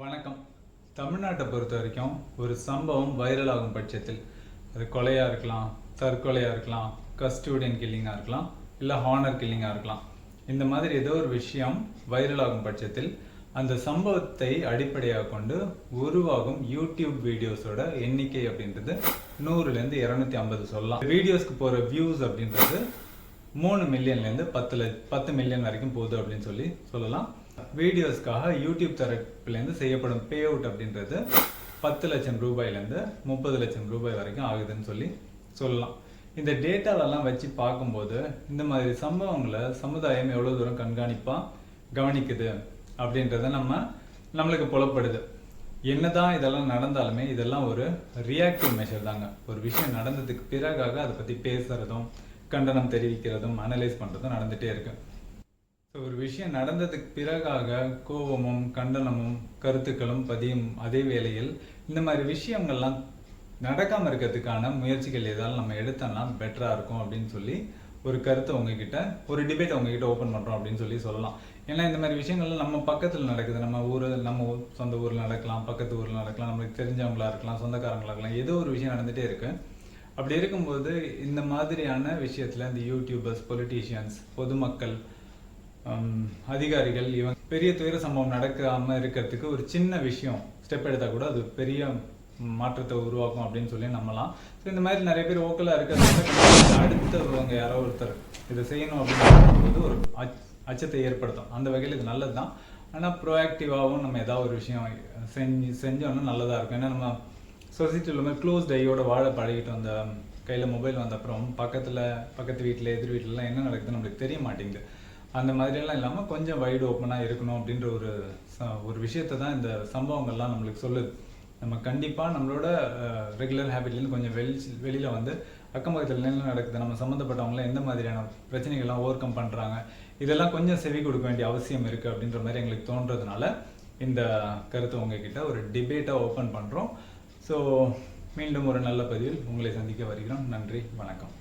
வணக்கம். தமிழ்நாட்டை பொறுத்த வரைக்கும் ஒரு சம்பவம் வைரல் ஆகும் பட்சத்தில். அது கொலையாக இருக்கலாம் தற்கொலையாக இருக்கலாம் கஸ்டூடியன் கில்லிங்காக இருக்கலாம் இல்லை ஹானர் கில்லிங்காக இருக்கலாம். இந்த மாதிரி ஏதோ ஒரு விஷயம் வைரல் ஆகும் பட்சத்தில் அந்த சம்பவத்தை அடிப்படையாக கொண்டு உருவாகும் யூடியூப் வீடியோஸோட எண்ணிக்கை அப்படின்றது நூறுலேருந்து இரநூத்தி ஐம்பது சொல்லலாம். வீடியோஸ்க்கு போகிற வியூஸ் அப்படின்றது மூணு மில்லியன்லேருந்து பத்து லட்ச பத்து மில்லியன் வரைக்கும் போகுது அப்படின்னு சொல்லி சொல்லலாம். வீடியோஸ்க்காக யூடியூப் தரப்புலேருந்து செய்யப்படும் பே அவுட் அப்படின்றது பத்து லட்சம் ரூபாயிலேருந்து முப்பது லட்சம் ரூபாய் வரைக்கும் ஆகுதுன்னு சொல்லி சொல்லலாம். இந்த டேட்டாவெல்லாம் வச்சு பார்க்கும்போது இந்த மாதிரி சம்பவங்களை சமுதாயம் எவ்வளோ தூரம் கண்காணிப்பாக கவனிக்குது அப்படின்றத நம்ம நம்மளுக்கு புலப்படுது. என்னதான் இதெல்லாம் நடந்தாலுமே இதெல்லாம் ஒரு ரியாக்டிவ் மெஷர் தாங்க. ஒரு விஷயம் நடந்ததுக்கு பிறகாக அதை பற்றி பேசுறதும் கண்டனம் தெரிவிக்கிறதும் அனலைஸ் பண்ணுறதும் நடந்துகிட்டே இருக்கு. ஸோ ஒரு விஷயம் நடந்ததுக்கு பிறகாக கோபமும் கண்டனமும் கருத்துக்களும் பதியும் அதே வேளையில் இந்த மாதிரி விஷயங்கள்லாம் நடக்காமல் இருக்கிறதுக்கான முயற்சிகள் ஏதாவது நம்ம எடுத்தோம்னா பெட்டராக இருக்கும் அப்படின்னு சொல்லி ஒரு கருத்தை உங்ககிட்ட ஒரு டிபேட் உங்ககிட்ட ஓப்பன் பண்ணுறோம் அப்படின்னு சொல்லி சொல்லலாம். ஏன்னா இந்த மாதிரி விஷயங்கள்லாம் நம்ம பக்கத்தில் நடக்குது. நம்ம ஊர் நம்ம சொந்த ஊரில் நடக்கலாம் பக்கத்து ஊரில் நடக்கலாம். நம்மளுக்கு தெரிஞ்சவங்களா இருக்கலாம் சொந்தக்காரங்களா இருக்கலாம். ஏதோ ஒரு விஷயம் நடந்துகிட்டே இருக்குது அப்படி இருக்கும்போது இந்த மாதிரியான விஷயத்தில் இந்த யூடியூபர்ஸ் பொலிட்டீஷியன்ஸ் பொதுமக்கள் ஹம், அதிகாரிகள் இவங்க பெரிய துயர சம்பவம் நடக்காம இருக்கிறதுக்கு ஒரு சின்ன விஷயம் ஸ்டெப் எடுத்தா கூட அது பெரிய மாற்றத்தை உருவாக்கும் அப்படின்னு சொல்லி நம்பலாம். ஸோ இந்த மாதிரி நிறைய பேர் ஓக்கலாக இருக்கிறதுனால அடுத்தவங்க யாரோ ஒருத்தர் இதை செய்யணும் அப்படின்னு போது ஒரு அச்- அச்சத்தை ஏற்படுத்தும். அந்த வகையில் இது நல்லது தான் ஆனால் ப்ரோஆக்டிவாகவும் நம்ம ஏதாவது ஒரு விஷயம் செஞ்சு செஞ்சோம்னா நல்லதாக இருக்கும். ஏன்னா நம்ம சொசைட்டியில் மாதிரி க்ளோஸ் டையோட வாழ பழகிட்டு வந்த கையில் மொபைல் வந்த அப்புறம் பக்கத்தில் பக்கத்து வீட்டில் எதிர் வீட்டிலலாம் என்ன நடக்குதுன்னு நம்மளுக்கு தெரிய மாட்டேங்குது. அந்த மாதிரியெல்லாம் இல்லாமல் கொஞ்சம் வைடு ஓப்பனாக இருக்கணும் அப்படின்ற ஒரு ச- ஒரு விஷயத்தை தான் இந்த சம்பவங்கள்லாம் நம்மளுக்கு சொல்லுது. நம்ம கண்டிப்பாக நம்மளோட ரெகுலர் ஹேபிட்லேருந்து கொஞ்சம் வெளி வெளியில் வந்து அக்கம் பக்கத்தில் என்ன நடக்குது நம்ம சம்மந்தப்பட்டவங்களாம் எந்த மாதிரியான பிரச்சனைகள்லாம் ஓவர் கம் பண்ணுறாங்க இதெல்லாம் கொஞ்சம் செவி கொடுக்க வேண்டிய அவசியம் இருக்குது அப்படின்ற மாதிரி எங்களுக்கு தோன்றதுனால இந்த கருத்தை உங்ககிட்ட ஒரு டிபேட்டாக ஓப்பன் பண்ணுறோம் ஸோ மீண்டும் ஒரு நல்ல பதிவில் உங்களை சந்திக்க வருகிறோம். நன்றி வணக்கம்.